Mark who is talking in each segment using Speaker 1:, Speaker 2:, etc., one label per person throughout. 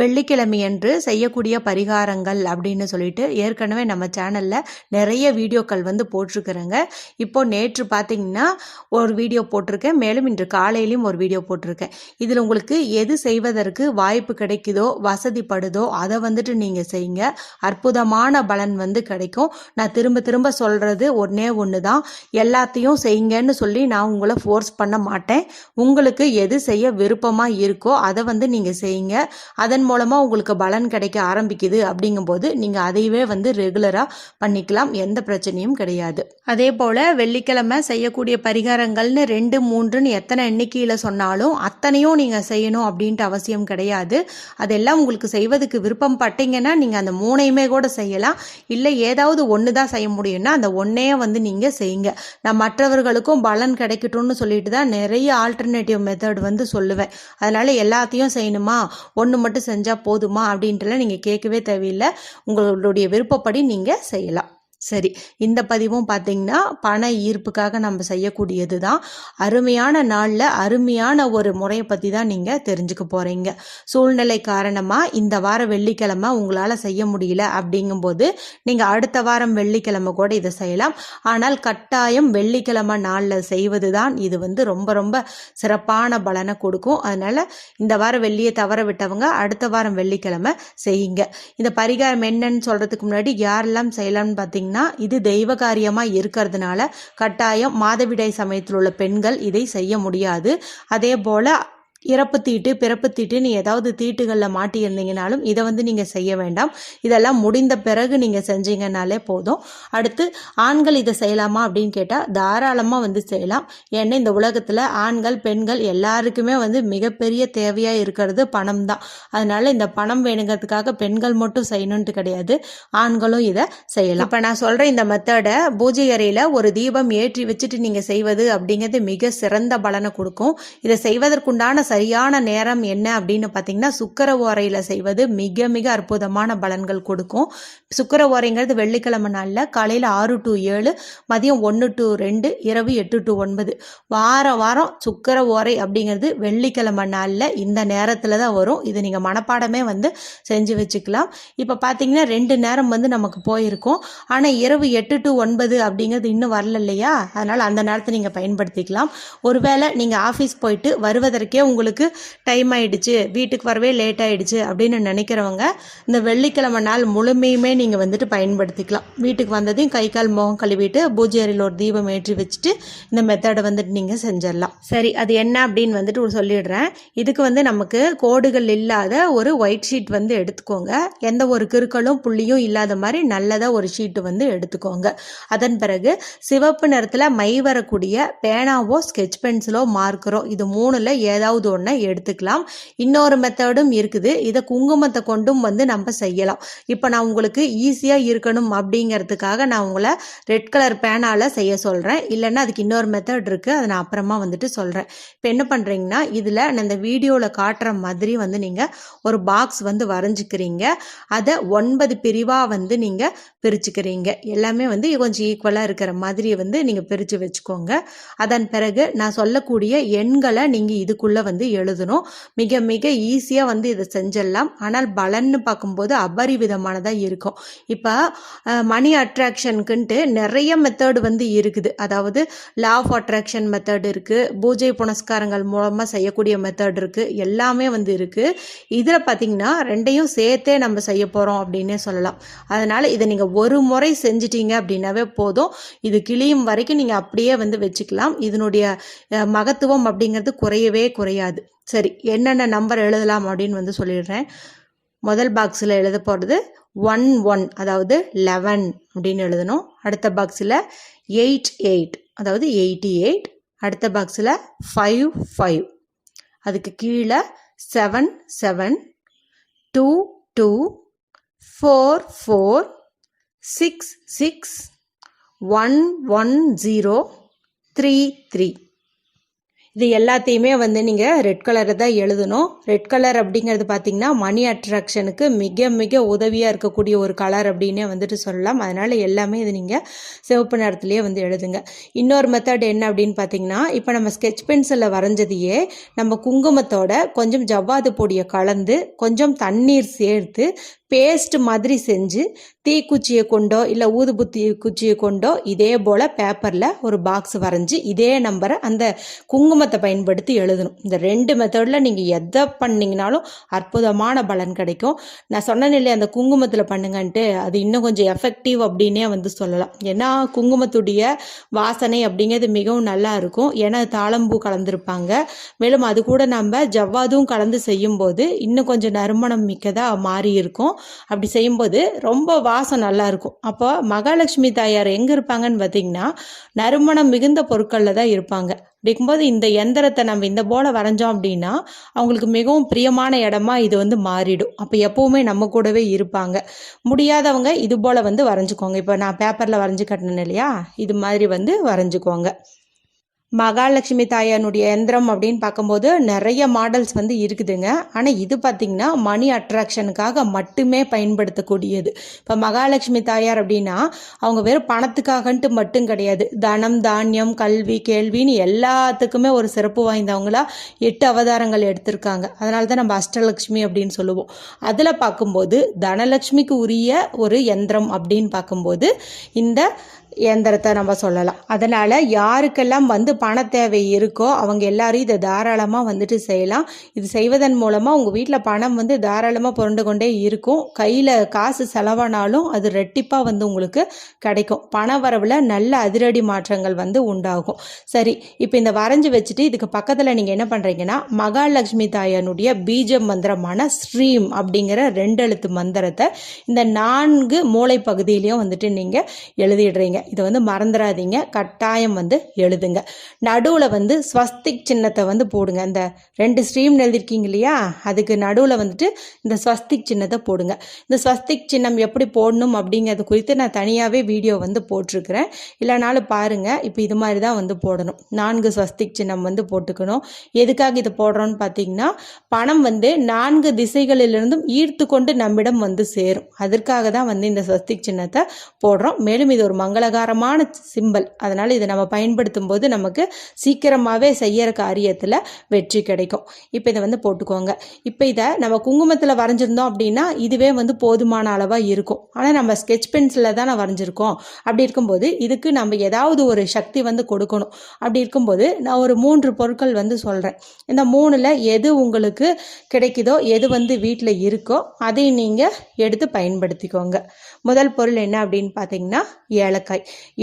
Speaker 1: வெள்ளிக்கிழமையன்று செய்யக்கூடிய பரிகாரங்கள் அப்படின்னு சொல்லிட்டு ஏற்கனவே நம்ம சேனலில் நிறைய வீடியோக்கள் வந்து போட்டிருக்கிறேங்க. இப்போ நேற்று பார்த்தீங்கன்னா ஒரு வீடியோ போட்டிருக்கேன். மேலும் இன்று காலையிலையும் ஒரு வீடியோ போட்டிருக்கேன். இதில் உங்களுக்கு எது செய்வதற்கு வாய்ப்பு கிடைக்குதோ வசதிப்படுதோ அதை வந்துட்டு நீங்கள் செய்யுங்க. அற்புதமான பலன் வந்து கிடைக்கும். நான் திரும்ப திரும்ப சொல்கிறது ஒன்றே ஒன்று தான் எல்லாத்தையும் செய்யுங்கன்னு சொல்லி நான் உங்களை ஃபோர்ஸ் பண்ண மாட்டேன். உங்களுக்கு எது செய்ய விருப்பமாக இருக்கோ அதை வந்து நீங்கள் செய்யுங்க. அதன் மூலமாக உங்களுக்கு பலன் கிடைக்க ஆரம்பிக்குது அப்படிங்கும்போது நீங்கள் அதையவே வந்து ரெகுலராக பண்ணிக்கலாம். எந்த பிரச்சனையும் கிடையாது. அதே போல் வெள்ளிக்கிழமை செய்யக்கூடிய பரிகாரங்கள்னு ரெண்டு மூன்றுன்னு எத்தனை எண்ணிக்கையில் சொன்னாலும் அத்தனையும் நீங்கள் செய்யணும் அப்படின்ட்டு அவசியம் கிடையாது. அதெல்லாம் உங்களுக்கு செய்வதுக்கு விருப்பம் பட்டீங்கன்னா நீங்கள் அந்த மூணையுமே கூட செய்யலாம். இல்லை ஏதாவது ஒன்று தான் செய்ய முடியும்னா அந்த ஒன்றையே வந்து நீங்கள் செய்யுங்க. நான் மற்றவர்களுக்கும் பலன் கிடைக்கட்டும்னு சொல்லிட்டு தான் நிறைய ஆல்டர்னேட்டிவ் மெத்தட் வந்து சொல்லுவேன். அதனால் எல்லாத்தையும் செய்யணுமா? ஒன்று மட்டும் செஞ்சால் போதுமா அப்படின்ட்டுலாம் நீங்கள் கேட்கவே தேவையில்லை. உங்களுடைய விருப்பப்படி நீங்கள் செய்யலாம். சரி. இந்த பதிவும் பார்த்தீங்கன்னா பண ஈர்ப்புக்காக நம்ம செய்யக்கூடியது தான் அருமையான நாளில் அருமையான ஒரு முறையை பற்றி தான் நீங்கள் தெரிஞ்சுக்க போகிறீங்க சூழ்நிலை காரணமாக இந்த வாரம் வெள்ளிக்கிழமை உங்களால் செய்ய முடியல அப்படிங்கும்போது நீங்கள் அடுத்த வாரம் வெள்ளிக்கிழமை கூட இதை செய்யலாம். ஆனால் கட்டாயம் வெள்ளிக்கிழமை நாளில் செய்வது தான் இது வந்து ரொம்ப ரொம்ப சிறப்பான பலனை கொடுக்கும். அதனால் இந்த வாரம் வெள்ளியை தவற விட்டவங்க அடுத்த வாரம் வெள்ளிக்கிழமை செய்யுங்க. இந்த பரிகாரம் என்னன்னு சொல்கிறதுக்கு முன்னாடி யாரெல்லாம் செய்யலாம்னு பார்த்தீங்கன்னா இது தெய்வ காரியமாக இருக்கிறதுனால கட்டாயம் மாதவிடாய் சமயத்தில் உள்ள பெண்கள் இதை செய்ய முடியாது. அதே போல் இறப்பு தீட்டு பிறப்பு தீட்டுன்னு ஏதாவது தீட்டுகளில் மாட்டியிருந்தீங்கனாலும் இதை வந்து நீங்கள் செய்ய வேண்டாம். இதெல்லாம் முடிந்த பிறகு நீங்கள் செஞ்சீங்கனாலே போதும். அடுத்து ஆண்கள் இதை செய்யலாமா அப்படின்னு கேட்டால் தாராளமாக வந்து செய்யலாம். ஏன்னா இந்த உலகத்தில் ஆண்கள் பெண்கள் எல்லாருக்குமே வந்து மிகப்பெரிய தேவையாக இருக்கிறது பணம் தான் அதனால் இந்த பணம் வேணுங்கிறதுக்காக பெண்கள் மட்டும் செய்யணுன்ட்டு கிடையாது. ஆண்களும் இதை செய்யலாம். இப்போ நான் சொல்கிற இந்த மெத்தடை பூஜை அறையில் ஒரு தீபம் ஏற்றி வச்சுட்டு நீங்கள் செய்வது அப்படிங்கிறது மிக சிறந்த பலனை கொடுக்கும். இதை செய்வதற்குண்டான சரியான நேரம் என்ன அப்படின்னு பார்த்தீங்கன்னா சுக்கர ஓரையில் செய்வது மிக மிக அற்புதமான பலன்கள் கொடுக்கும். சுக்கர ஓரைங்கிறது வெள்ளிக்கிழமை நாளில் காலையில் ஆறு டு ஏழு மதியம் ஒன்று டு ரெண்டு இரவு எட்டு டு ஒன்பது. வாரம் வாரம் சுக்கர ஓரை அப்படிங்கிறது வெள்ளிக்கிழமை நாளில் இந்த நேரத்தில் தான் வரும். இது நீங்கள் மனப்பாடமே வந்து செஞ்சு வச்சுக்கலாம். இப்போ பார்த்தீங்கன்னா ரெண்டு நேரம் வந்து நமக்கு போயிருக்கும். ஆனால் இரவு எட்டு டு ஒன்பது அப்படிங்கிறது இன்னும் வரல இல்லையா? அதனால் அந்த நேரத்தை நீங்கள் பயன்படுத்திக்கலாம். ஒருவேளை நீங்கள் ஆஃபீஸ் போயிட்டு வருவதற்கே உங்களுக்கு டைம் ஆயிடுச்சு வீட்டுக்கு வரவே லேட் ஆயிடுச்சு அப்படின்னு நினைக்கிறவங்க இந்த வெள்ளிக்கிழமை நாள் முழுமையுமே நீங்கள் வந்துட்டு பயன்படுத்திக்கலாம். வீட்டுக்கு வந்ததையும் கை கால் முகம் கழுவிட்டு பூஜை அறையில் ஒரு தீபம் ஏற்றி வச்சுட்டு இந்த மெத்தடை வந்துட்டு நீங்கள் செஞ்சிடலாம். சரி அது என்ன அப்படின்னு வந்துட்டு ஒரு சொல்லிடுறேன். இதுக்கு வந்து நமக்கு கோடுகள் இல்லாத ஒரு ஒயிட் ஷீட் வந்து எடுத்துக்கோங்க. எந்த ஒரு கிறுக்களும் புள்ளியும் இல்லாத மாதிரி நல்லதாக ஒரு ஷீட்டு வந்து எடுத்துக்கோங்க. அதன் பிறகு சிவப்பு நிறத்தில் மை வரக்கூடிய பேனாவோ ஸ்கெட்ச் பென்சிலோ மார்க்கரோ இது மூணில் ஏதாவது ஒன்றை எடுத்துக்கலாம். இன்னொரு மெத்தடும் இருக்குது. இதை குங்குமத்தை கொண்டும் வந்து நம்ம செய்யலாம். இப்போ நான் உங்களுக்கு ஈஸியாக இருக்கணும் அப்படிங்கிறதுக்காக நான் உங்களை ரெட் கலர் பேனால் செய்ய சொல்கிறேன் இல்லைன்னா அதுக்கு இன்னொரு மெத்தட் இருக்குது அதை நான் அப்புறமா வந்துட்டு சொல்கிறேன் இப்போ என்ன பண்ணுறீங்கன்னா இதில் நான் இந்த வீடியோவில் காட்டுற மாதிரி வந்து நீங்கள் ஒரு பாக்ஸ் வந்து வரைஞ்சிக்கிறீங்க. அதை ஒன்பது பிரிவாக வந்து நீங்கள் பிரிச்சுக்கிறீங்க. எல்லாமே வந்து கொஞ்சம் ஈக்குவலாக இருக்கிற மாதிரி வந்து நீங்கள் பிரித்து வச்சுக்கோங்க. அதன் பிறகு நான் சொல்லக்கூடிய எண்களை நீங்கள் இதுக்குள்ளே வந்து வந்து எழுதணும். மிக மிக ஈஸியாக வந்து இதை செஞ்சிடலாம். ஆனால் பலன்னு பார்க்கும்போது அபரிவிதமானதாக இருக்கும். இப்போ மணி அட்ராக்ஷனுக்குன்ட்டு நிறைய மெத்தடு வந்து இருக்குது. அதாவது லா ஆஃப் அட்ராக்ஷன் மெத்தட் இருக்குது பூஜை புனஸ்காரங்கள் மூலமாக செய்யக்கூடிய மெத்தட் இருக்குது எல்லாமே வந்து இருக்குது இதில் பார்த்தீங்கன்னா ரெண்டையும் சேர்த்தே நம்ம செய்ய போகிறோம் அப்படின்னே சொல்லலாம். அதனால் இதை நீங்கள் ஒரு முறை செஞ்சிட்டீங்க அப்படின்னாவே போதும். இது கிளியும் வரைக்கும் நீங்கள் அப்படியே வந்து வச்சுக்கலாம். இதனுடைய மகத்துவம் அப்படிங்கிறது குறையவே குறையாது. சரி என்னென்ன நம்பர் எழுதலாம் அப்படின்னு வந்து சொல்லிடுறேன். முதல் பாக்ஸில் எழுத போகிறது ஒன் ஒன் அதாவது லெவன் அப்படின்னு எழுதணும். அடுத்த பாக்ஸில் எயிட் எயிட் அதாவது எயிட்டி எயிட் அடுத்த பாக்ஸில் ஃபைவ் ஃபைவ் அதுக்கு கீழே seven seven two two four four six six one one zero three three இது எல்லாத்தையுமே வந்து நீங்கள் ரெட் கலரை தான் எழுதணும். ரெட் கலர் அப்படிங்கிறது பார்த்தீங்கன்னா மணி அட்ராக்ஷனுக்கு மிக மிக உதவியாக இருக்கக்கூடிய ஒரு கலர் அப்படின்னே வந்துட்டு சொல்லலாம். அதனால் எல்லாமே இது நீங்கள் சிவப்பு நிறத்துலேயே வந்து எழுதுங்க. இன்னொரு மெத்தட் என்ன அப்படின்னு பார்த்தீங்கன்னா இப்போ நம்ம ஸ்கெச் பென்சிலில் வரைஞ்சதையே நம்ம குங்குமத்தோட கொஞ்சம் ஜவ்வாது பொடியை கலந்து கொஞ்சம் தண்ணீர் சேர்த்து பேஸ்ட் மாதிரி செஞ்சு தீக்குச்சியை கொண்டோ இல்லை ஊதுபுத்தி குச்சியை கொண்டோ இதே போல் பேப்பரில் ஒரு பாக்ஸ் வரைஞ்சி இதே நம்பரை அந்த குங்குமத்தை பயன்படுத்தி எழுதணும். இந்த ரெண்டு மெத்தடில் நீங்கள் எதை பண்ணிங்கனாலும் அற்புதமான பலன் கிடைக்கும். நான் சொன்னேன் இல்லையா அந்த குங்குமத்தில் பண்ணுங்கன்ட்டு அது இன்னும் கொஞ்சம் எஃபெக்டிவ் அப்படின்னே வந்து சொல்லலாம். ஏன்னா குங்குமத்துடைய வாசனை அப்படிங்கிறது மிகவும் நல்லா இருக்கும். ஏன்னா தாளம்பூ கலந்துருப்பாங்க. மேலும் அது கூட நம்ம ஜவ்வாதும் கலந்து செய்யும்போது இன்னும் கொஞ்சம் நறுமணம் மிக்கதாக மாறி இருக்கும். அப்படி செய்யும்போது ரொம்ப வாசம் நல்லா இருக்கும் அப்போ மகாலட்சுமி தாயார் எங்கே இருப்பாங்கன்னு பார்த்தீங்கன்னா நறுமணம் மிகுந்த பொருட்களில் தான் இருப்பாங்க. அப்படிங்கும்போது இந்த எந்திரத்தை நம்ம இந்த போல வரைஞ்சோம் அப்படின்னா அவங்களுக்கு மிகவும் பிரியமான இடமா இது வந்து மாறிடும். அப்போ எப்பவுமே நம்ம கூடவே இருப்பாங்க. முடியாதவங்க இது போல் வந்து வரைஞ்சிக்கோங்க. இப்போ நான் பேப்பரில் வரைஞ்சி கட்டினேன் இல்லையா? இது மாதிரி வந்து வரைஞ்சிக்கோங்க. மகாலட்சுமி தாயானுடைய எந்திரம் அப்படின்னு பார்க்கும்போது நிறைய மாடல்ஸ் வந்து இருக்குதுங்க. ஆனால் இது பார்த்திங்கன்னா மணி அட்ராக்ஷனுக்காக மட்டுமே பயன்படுத்தக்கூடியது. இப்போ மகாலட்சுமி தாயார் அப்படின்னா அவங்க வெறும் பணத்துக்காகன்ட்டு மட்டும் கிடையாது. தனம் தானியம் கல்வி கேள்வின்னு எல்லாத்துக்குமே ஒரு சிறப்பு வாய்ந்தவங்களா எட்டு அவதாரங்கள் எடுத்திருக்காங்க. அதனால தான் நம்ம அஷ்டலட்சுமி அப்படின்னு சொல்லுவோம். அதில் பார்க்கும்போது தனலட்சுமிக்கு உரிய ஒரு எந்திரம் அப்படின்னு பார்க்கும்போது இந்த இயந்திரத்தை நம்ம சொல்லலாம். அதனால் யாருக்கெல்லாம் வந்து பண தேவை இருக்கோ அவங்க எல்லாரும் இதை தாராளமாக வந்துட்டு செய்யலாம். இது செய்வதன் மூலமாக உங்கள் வீட்டில் பணம் வந்து தாராளமாக புரண்டு கொண்டே இருக்கும். கையில் காசு செலவானாலும் அது ரெட்டிப்பாக வந்து உங்களுக்கு கிடைக்கும். பண வரவில் நல்ல அதிரடி மாற்றங்கள் வந்து உண்டாகும். சரி இப்போ இந்த வரைஞ்சி வச்சுட்டு இதுக்கு பக்கத்தில் நீங்கள் என்ன பண்ணுறீங்கன்னா மகாலட்சுமி தாயனுடைய பீஜ மந்திரமான ஸ்ரீம் அப்படிங்கிற ரெண்டு எழுத்து மந்திரத்தை இந்த நான்கு மூளை பகுதியிலையும் வந்துட்டு நீங்கள் எழுதிடுறீங்க. இதை வந்து மறந்துடாதீங்க கட்டாயம் வந்து எழுதுங்க. நடுவில் வந்து ஸ்வஸ்திக் சின்னத்தை வந்து போடுங்க. இந்த ரெண்டு ஸ்ட்ரீம் எழுதிருக்கீங்க இல்லையா? அதுக்கு நடுவில் வந்துட்டு இந்த ஸ்வஸ்திக் சின்னத்தை போடுங்க. இந்த ஸ்வஸ்திக் சின்னம் எப்படி போடணும் அப்படிங்கிறது குறித்து நான் தனியாகவே வீடியோ வந்து போட்டிருக்கிறேன். இல்லைனாலும் பாருங்கள் இப்போ இது மாதிரி தான் வந்து போடணும். நான்கு ஸ்வஸ்திக் சின்னம் வந்து போட்டுக்கணும். எதுக்காக இது போடுறோன்னு பார்த்தீங்கன்னா பணம் வந்து நான்கு திசைகளிலிருந்தும் ஈர்த்து கொண்டு நம்மிடம் வந்து சேரும். அதற்காக தான் வந்து இந்த ஸ்வஸ்திக் சின்னத்தை போடுறோம். மேலும் இது ஒரு பிரகாரமான சிம்பல். அதனால் இதை நம்ம பயன்படுத்தும் போது நமக்கு சீக்கிரமாகவே செய்யற காரியத்தில் வெற்றி கிடைக்கும். இப்போ இதை வந்து போட்டுக்கோங்க. இப்போ இதை நம்ம குங்குமத்தில் வரைஞ்சிருந்தோம் அப்படின்னா இதுவே வந்து போதுமான அளவாக இருக்கும். ஆனால் நம்ம ஸ்கெச் பென்சிலில் தான் வரைஞ்சிருக்கோம். அப்படி இருக்கும்போது இதுக்கு நம்ம ஏதாவது ஒரு சக்தி வந்து கொடுக்கணும். அப்படி இருக்கும்போது நான் ஒரு மூன்று பொருட்கள் வந்து சொல்கிறேன் இந்த மூணில் எது உங்களுக்கு கிடைக்குதோ எது வந்து வீட்டில் இருக்கோ அதை நீங்கள் எடுத்து பயன்படுத்திக்கோங்க. முதல் பொருள் என்ன அப்படின்னு பார்த்தீங்கன்னா ஏலக்காய்.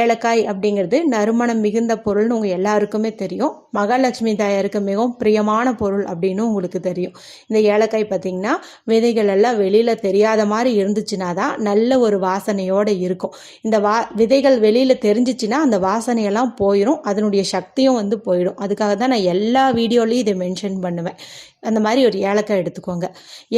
Speaker 1: ஏலக்காய் அப்படிங்கிறது நறுமணம் மிகுந்த பொருள்னு உங்கள் எல்லாருக்குமே தெரியும். மகாலட்சுமி தாயாருக்கு மிகவும் பிரியமான பொருள் அப்படின்னு உங்களுக்கு தெரியும். இந்த ஏலக்காய் பார்த்தீங்கன்னா விதைகள் எல்லாம் வெளியில் தெரியாத மாதிரி இருந்துச்சுன்னா தான் நல்ல ஒரு வாசனையோடு இருக்கும். இந்த வா விதைகள் வெளியில் தெரிஞ்சிச்சுன்னா அந்த வாசனையெல்லாம் போயிடும் அதனுடைய சக்தியும் வந்து போயிடும். அதுக்காக தான் நான் எல்லா வீடியோலையும் இதை மென்ஷன் பண்ணுவேன். அந்த மாதிரி ஒரு ஏலக்காய் எடுத்துக்கோங்க.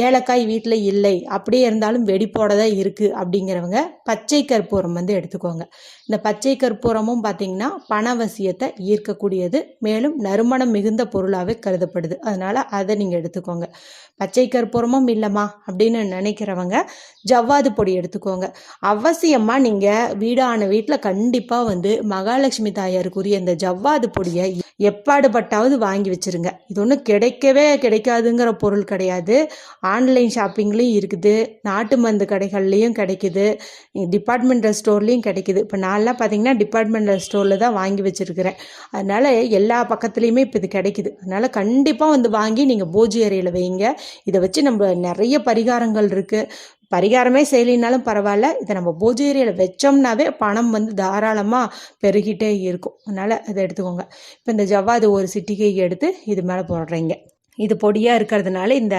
Speaker 1: ஏலக்காய் வீட்டில் இல்லை. அப்படியே இருந்தாலும் வெடிப்போட தான் இருக்குது அப்படிங்கிறவங்க பச்சை கற்பூரம் வந்து எடுத்துக்கோங்க. இந்த பச்சை கற்பூரமும் பார்த்தீங்கன்னா பணவசியத்தை ஈர்க்கக்கூடியது. மேலும் நறுமணம் மிகுந்த பொருளாகவே கருதப்படுது. அதனால் அதை நீங்கள் எடுத்துக்கோங்க. பச்சை கற்பூரமும் இல்லைம்மா அப்படின்னு நினைக்கிறவங்க ஜவ்வாது பொடி எடுத்துக்கோங்க. அவசியமாக நீங்கள் வீடான வீட்டில் கண்டிப்பாக வந்து மகாலட்சுமி தாயாருக்குரிய இந்த ஜவ்வாது பொடியை எப்பாடுபட்டாவது வாங்கி வச்சுருங்க. இது ஒன்றும் கிடைக்கவே கிடைக்காதுங்கிற பொருள் கிடையாது. ஆன்லைன் ஷாப்பிங்லேயும் இருக்குது. நாட்டு மருந்து கடைகள்லேயும் கிடைக்குது. டிபார்ட்மெண்டல் ஸ்டோர்லேயும் கிடைக்குது. இப்போ நான்லாம் பார்த்தீங்கன்னா டிபார்ட்மெண்டல் ஸ்டோரில் தான் வாங்கி வச்சுருக்கிறேன். அதனால் எல்லா பக்கத்துலேயுமே இப்போ இது கிடைக்குது. அதனால் கண்டிப்பாக வந்து வாங்கி நீங்கள் பூஜை அறையில் வைங்க. இதை வச்சு நம்ம நிறைய பரிகாரங்கள் இருக்குது பரிகாரமே செய்யலினாலும் பரவாயில்ல. இதை நம்ம பூஜை அறையில் வச்சோம்னாவே பணம் வந்து தாராளமாக பெருகிட்டே இருக்கும். அதனால் அதை எடுத்துக்கோங்க. இப்போ இந்த ஜவ்வாது ஒரு சிட்டிகை எடுத்து இது மேலே போடுறீங்க. இது பொடியாக இருக்கிறதுனால இந்த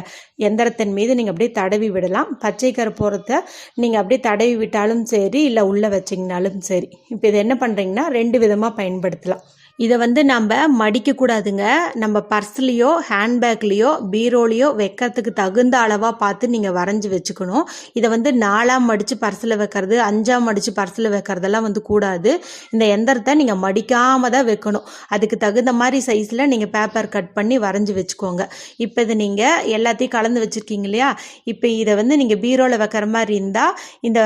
Speaker 1: எந்திரத்தின் மீது நீங்கள் அப்படியே தடவி விடலாம். பச்சை கருப்பூரத்தை நீங்கள் அப்படியே தடவி விட்டாலும் சரி இல்லை உள்ளே வச்சிங்கனாலும் சரி. இப்போ இது என்ன பண்ணுறீங்கன்னா ரெண்டு விதமாக பயன்படுத்தலாம். இதை வந்து நம்ம மடிக்கக்கூடாதுங்க நம்ம பர்ஸ்லேயோ ஹேண்ட்பேக்லேயோ பீரோலேயோ வைக்கிறதுக்கு தகுந்த அளவாக பார்த்து நீங்கள் வரைஞ்சி வச்சுக்கணும். இதை வந்து நாலாம் மடித்து பர்ஸில் வைக்கிறது அஞ்சாம் மடித்து பர்ஸில் வைக்கிறதெல்லாம் வந்து கூடாது. இந்த எந்திரத்தை நீங்கள் மடிக்காமல் தான் வைக்கணும். அதுக்கு தகுந்த மாதிரி சைஸில் நீங்கள் பேப்பர் கட் பண்ணி வரைஞ்சி வச்சுக்கோங்க. இப்போ இது நீங்கள் எல்லாத்தையும் கலந்து வச்சுருக்கீங்க இல்லையா? இப்போ இதை வந்து நீங்கள் பீரோவில் வைக்கிற மாதிரி இருந்தால் இந்த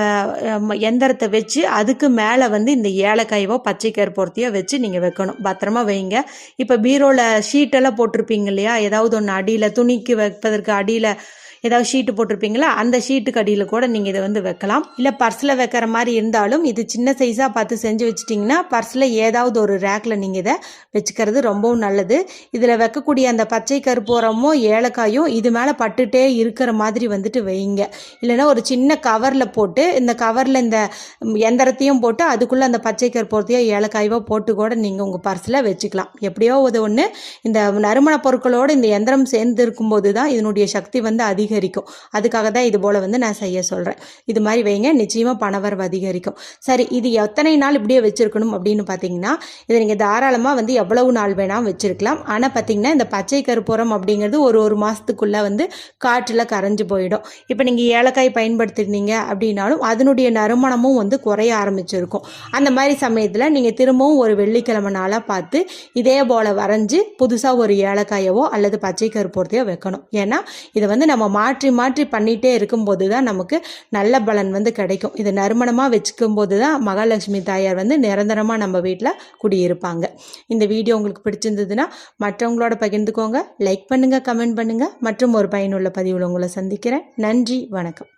Speaker 1: எந்திரத்தை வச்சு அதுக்கு மேலே வந்து இந்த ஏலக்காயவோ பச்சை கருப்பூர்த்தியோ வச்சு நீங்கள் வைக்கணும். பத்திரமா வைங்க. இப்போ பீரோவில் ஷீட்டெல்லாம் போட்டிருப்பீங்க இல்லையா? ஏதாவது ஒன்று அடியில் துணிக்கு வைப்பதற்கு அடியில் ஏதாவது ஷீட்டு போட்டிருப்பீங்களா? அந்த ஷீட்டுக்கு அடியில் கூட நீங்கள் இதை வந்து வைக்கலாம். இல்லை பர்ஸில் வைக்கிற மாதிரி இருந்தாலும் இது சின்ன சைஸாக பார்த்து செஞ்சு வச்சிட்டிங்கன்னா பர்ஸில் ஏதாவது ஒரு ரேக்கில் நீங்கள் இதை வச்சுக்கிறது ரொம்பவும் நல்லது. இதில் வைக்கக்கூடிய அந்த பச்சை கருப்பூரமும் ஏலக்காயும் இது மேலே பட்டுட்டே இருக்கிற மாதிரி வந்துட்டு வைங்க. இல்லைன்னா ஒரு சின்ன கவரில் போட்டு இந்த கவரில் இந்த எந்திரத்தையும் போட்டு அதுக்குள்ளே அந்த பச்சை கருப்பூரத்தையோ ஏலக்காயோ போட்டு கூட நீங்கள் உங்கள் பர்ஸில் வச்சுக்கலாம். எப்படியோ அது ஒன்று இந்த நறுமண பொருட்களோடு இந்த எந்திரம் சேர்ந்து இருக்கும்போது தான் இதனுடைய சக்தி வந்து அதிகம் அதிகரிக்கும். அதுக்காக தான் இது போல் வந்து நான் செய்ய சொல்கிறேன் இது மாதிரி வைங்க நிச்சயமாக பணவரவு அதிகரிக்கும். சரி இது எத்தனை நாள் இப்படியே வச்சுருக்கணும் அப்படின்னு பார்த்தீங்கன்னா இதை நீங்கள் தாராளமாக வந்து எவ்வளவு நாள் வேணால் வச்சுருக்கலாம். ஆனால் பார்த்தீங்கன்னா இந்த பச்சை கருப்பூரம் அப்படிங்கிறது ஒரு ஒரு மாதத்துக்குள்ளே வந்து காற்றில் கரைஞ்சு போயிடும். இப்போ நீங்கள் ஏலக்காய் பயன்படுத்திருந்தீங்க அப்படின்னாலும் அதனுடைய நறுமணமும் வந்து குறைய ஆரம்பிச்சிருக்கும். அந்த மாதிரி சமயத்தில் நீங்கள் திரும்பவும் ஒரு வெள்ளிக்கிழமை நாளாக பார்த்து இதே போல் வரைஞ்சி புதுசாக ஒரு ஏலக்காயவோ அல்லது பச்சை கருப்பூரத்தையோ வைக்கணும். ஏன்னா இதை வந்து நம்ம மாற்றி மாற்றி பண்ணிகிட்டே இருக்கும்போது தான் நமக்கு நல்ல பலன் வந்து கிடைக்கும். இதை நறுமணமாக வச்சுக்கும் போது தான் மகாலட்சுமி தாயார் வந்து நிரந்தரமாக நம்ம வீட்டில் குடியிருப்பாங்க. இந்த வீடியோ உங்களுக்கு பிடிச்சிருந்ததுன்னா மற்றவங்களோட பகிர்ந்துக்கோங்க. லைக் பண்ணுங்கள் கமெண்ட் பண்ணுங்கள் மற்றும் ஒரு பயனுள்ள பதிவில் உங்களை சந்திக்கிறேன். நன்றி வணக்கம்.